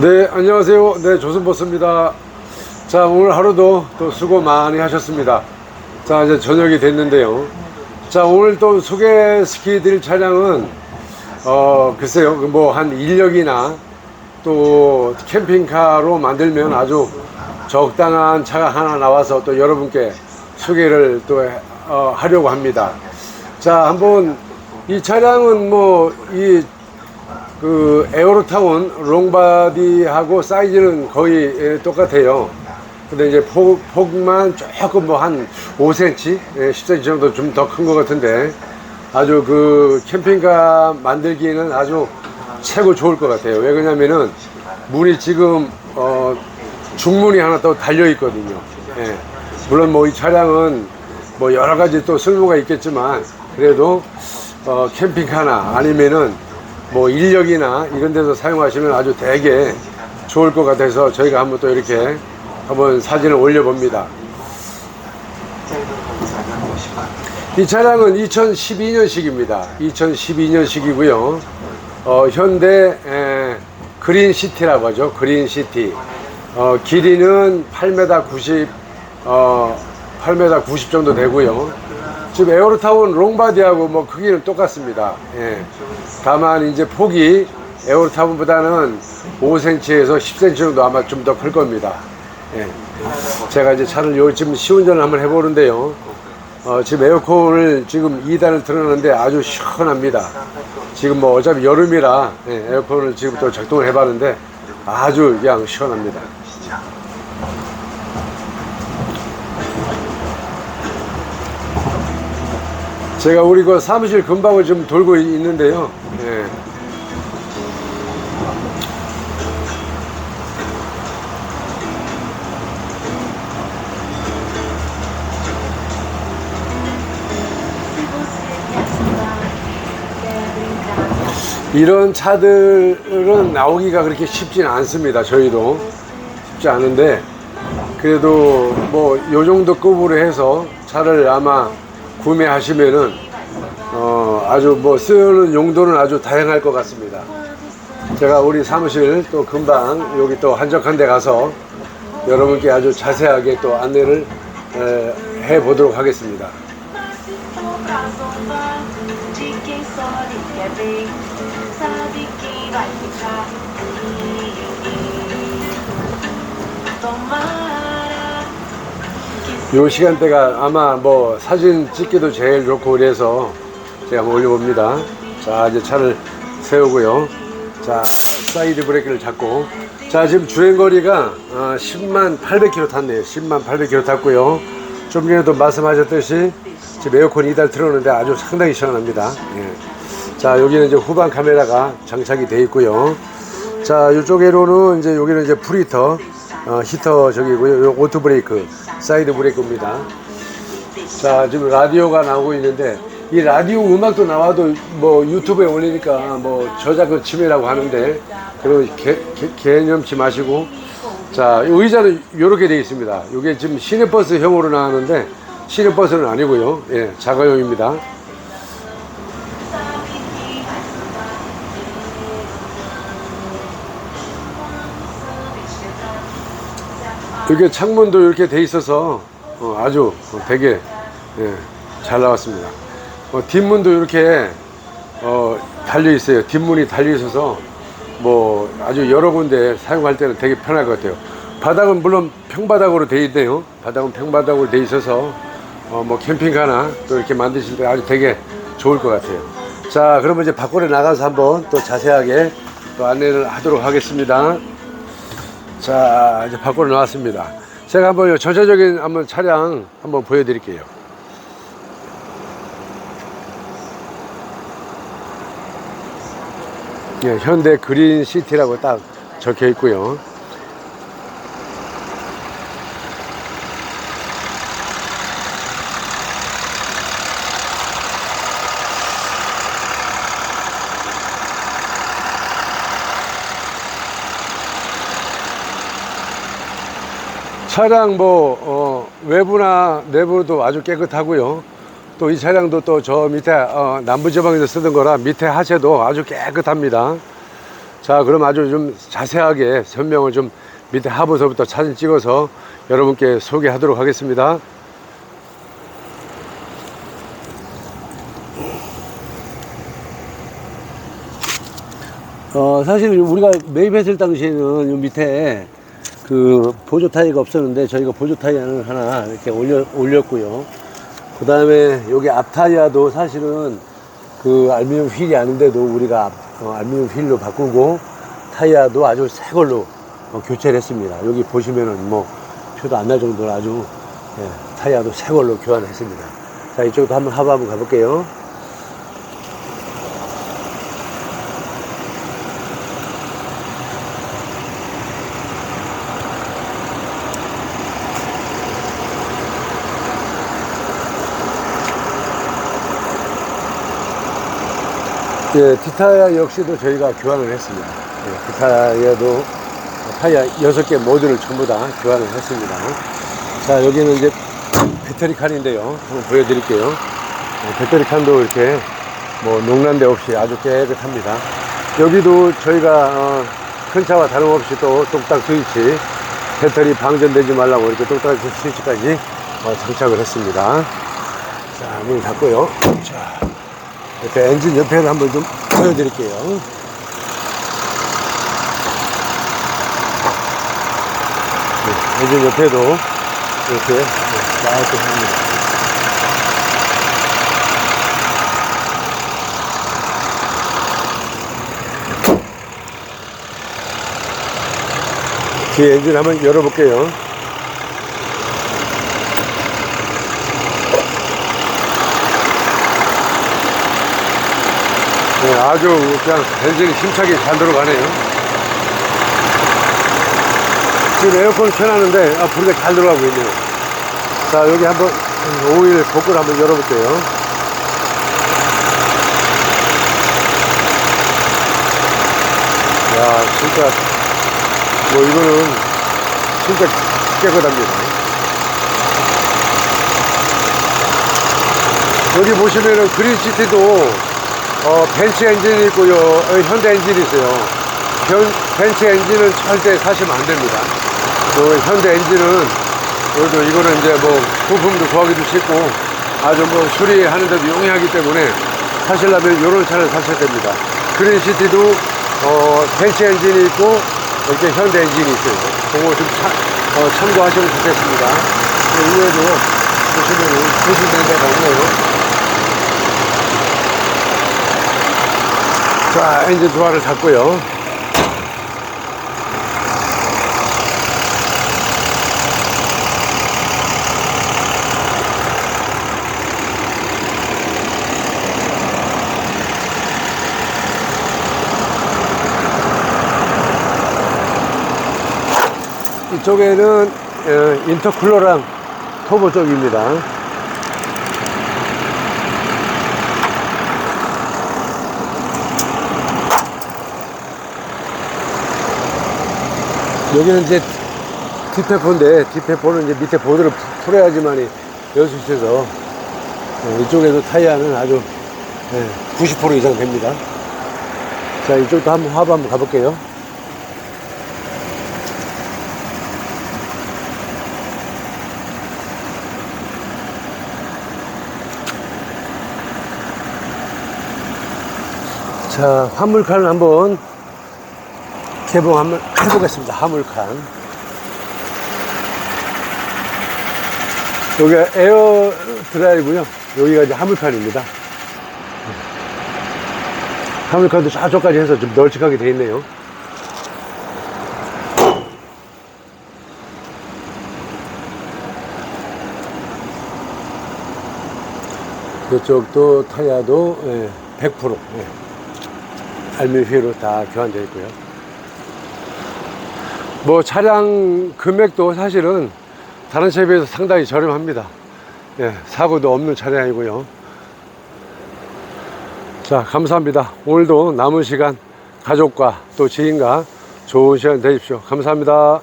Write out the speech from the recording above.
네, 안녕하세요. 네, 조선버스입니다. 자, 오늘 하루도 또 수고 많이 하셨습니다. 자, 이제 저녁이 됐는데요. 자, 오늘 또 소개시켜 드릴 차량은, 어, 글쎄요, 뭐, 한 인력이나 또 캠핑카로 만들면 아주 적당한 차가 하나 나와서 또 여러분께 소개를 또 어, 하려고 합니다. 자, 한번 이 차량은 뭐, 이 그 에어로타운 롱바디하고 사이즈는 거의 예, 똑같아요. 근데 이제 폭, 폭만 조금 뭐 한 5cm, 예, 10cm 정도 좀 더 큰 것 같은데 아주 그 캠핑카 만들기에는 아주 최고 좋을 것 같아요. 왜 그러냐면은 문이 지금 어 중문이 하나 또 달려 있거든요. 예. 물론 뭐 이 차량은 뭐 여러 가지 또 쓸모가 있겠지만 그래도 어 캠핑카나 아니면은 뭐 인력이나 이런 데서 사용하시면 아주 되게 좋을 것 같아서 저희가 한번 또 이렇게 한번 사진을 올려봅니다. 이 차량은 2012년식입니다. 2012년식이고요. 어, 현대 에, 그린시티라고 하죠. 그린시티. 어, 길이는 8m 90, 어, 8m 90 정도 되고요. 지금 에어로타운 롱바디하고 뭐 크기는 똑같습니다. 예. 다만 이제 폭이 에어로 타운보다는 5cm에서 10cm 정도 아마 좀 더 클 겁니다. 예. 제가 이제 차를 요즘 시운전을 한번 해보는데요. 어, 지금 에어컨을 지금 2단을 틀어놨는데 아주 시원합니다. 지금 뭐 어차피 여름이라 예, 에어컨을 지금 또 작동을 해봤는데 아주 그냥 시원합니다. 제가 우리 그 사무실 근방을 좀 돌고 있- 있는데요. 예. 이런 차들은 나오기가 그렇게 쉽진 않습니다. 저희도 쉽지 않은데 그래도 뭐 요 정도 급으로 해서 차를 아마 구매하시면은 어 아주 뭐 쓰는 용도는 아주 다양할 것 같습니다. 제가 우리 사무실 또 금방 여기 또 한적한 데 가서 여러분께 아주 자세하게 또 안내를 에, 해 보도록 하겠습니다. 요 시간대가 아마 뭐 사진 찍기도 제일 좋고 그래서 제가 한번 올려봅니다. 자, 이제 차를 세우고요. 자, 사이드 브레이크를 잡고. 자, 지금 주행거리가 어, 10만 800km 탔네요. 10만 800km 탔고요. 좀 전에도 말씀하셨듯이 지금 에어컨 2달 틀었는데 아주 상당히 시원합니다. 예. 자, 여기는 이제 후방 카메라가 장착이 되어 있고요. 자, 이쪽에로는 이제 여기는 이제 프리터, 어, 히터 저기고요. 요 오토 브레이크, 사이드 브레이크입니다. 자, 지금 라디오가 나오고 있는데 이 라디오 음악도 나와도 뭐 유튜브에 올리니까 뭐 저작권 침해라고 하는데 개, 개념치 마시고 자, 이 의자는 이렇게 되어 있습니다. 이게 지금 시내버스 형으로 나왔는데 시내버스는 아니고요. 예, 자가용입니다. 이렇게 창문도 이렇게 돼 있어서 어, 아주 어, 되게 예, 잘 나왔습니다. 어, 뒷문도 이렇게 어, 달려 있어요. 뒷문이 달려 있어서 뭐 아주 여러 군데 사용할 때는 되게 편할 것 같아요. 바닥은 물론 평바닥으로 돼 있네요. 바닥은 평바닥으로 돼 있어서 어, 뭐 캠핑카나 또 이렇게 만드실 때 아주 되게 좋을 것 같아요. 자, 그러면 이제 밖으로 나가서 한번 또 자세하게 또 안내를 하도록 하겠습니다. 자, 이제 밖으로 나왔습니다. 제가 한번 요 전체적인 한번 차량 한번 보여드릴게요. 예, 현대 그린 시티라고 딱 적혀 있고요. 차량 뭐 어, 외부나 내부도 아주 깨끗하고요. 또 이 차량도 또 저 밑에 어, 남부지방에서 쓰던 거라 밑에 하체도 아주 깨끗합니다. 자, 그럼 아주 좀 자세하게 설명을 좀 밑에 하부서부터 사진 찍어서 여러분께 소개하도록 하겠습니다. 어, 사실 우리가 매입했을 당시에는 요 밑에 그 보조 타이어가 없었는데 저희가 보조 타이어를 하나 이렇게 올려, 올렸고요. 그 다음에 여기 앞 타이어도 사실은 그 알루미늄 휠이 아닌데도 우리가 앞, 어, 알루미늄 휠로 바꾸고 타이어도 아주 새 걸로 어, 교체를 했습니다. 여기 보시면은 뭐 표도 안 날 정도로 아주 예, 타이어도 새 걸로 교환했습니다. 자, 이쪽도 한번 하부 한번 가볼게요. 예, 디타이어 역시도 저희가 교환을 했습니다. 예, 디타이어도 타이어 6개 모듈을 전부 다 교환을 했습니다. 자, 여기는 이제 배터리 칸인데요. 한번 보여드릴게요. 어, 배터리 칸도 이렇게 뭐 농란대 없이 아주 깨끗합니다. 여기도 저희가 어, 큰 차와 다름없이 또 똑딱 스위치 배터리 방전되지 말라고 이렇게 똑딱 스위치까지 어, 장착을 했습니다. 자, 문 닫고요. 자. 이렇게 엔진 옆에를 한번 좀 보여드릴게요. 네, 엔진 옆에도 이렇게 네, 깔끔합니다. 뒤에 엔진 한번 열어볼게요. 네, 아주 그냥 엔진이 힘차게 잘 들어가네요. 지금 에어컨 켜놨는데 아, 불이 잘 들어가고 있네요. 자, 여기 한번 오일 복구를 한번 열어볼게요. 야, 진짜, 뭐 이거는 진짜 깨끗합니다. 여기 보시면은 그린시티도 어, 벤츠 엔진이 있고요. 어, 현대 엔진이 있어요. 현, 벤츠 엔진은 절대 사시면 안 됩니다. 그 현대 엔진은, 그래도 이거는 이제 뭐, 부품도 구하기도 쉽고, 아주 뭐, 수리하는데도 용이하기 때문에, 사시려면 이런 차를 사셔야 됩니다. 그린시티도, 어, 벤츠 엔진이 있고, 이렇게 현대 엔진이 있어요. 그거 좀 차, 어, 참고하시면 좋겠습니다. 그 이외에도 보시면은, 보시는 데가 없네요. 자, 엔진 도화를 닫고요. 이쪽에는 어, 인터쿨러랑 터보 쪽입니다. 여기는 이제 디페포인데 디페포는 이제 밑에 보드를 푸- 풀어야지만이 열 수 있어서 어, 이쪽에도 타이어는 아주 90% 이상 됩니다. 자 이쪽도 한번 화부 한번 가볼게요. 자 화물칸을 한번 개봉 한번 해보겠습니다. 화물칸. 여기가 에어 드라이브요. 여기가 이제 화물칸입니다. 화물칸도 저쪽까지 해서 좀 널찍하게 되어 있네요. 이쪽도 예, 100% 예, 알미휘로 다 교환되어 있고요. 뭐 차량 금액도 사실은 다른 차에 비해서 상당히 저렴합니다. 예, 사고도 없는 차량이고요. 자, 감사합니다. 오늘도 남은 시간 가족과 또 지인과 좋은 시간 되십시오. 감사합니다.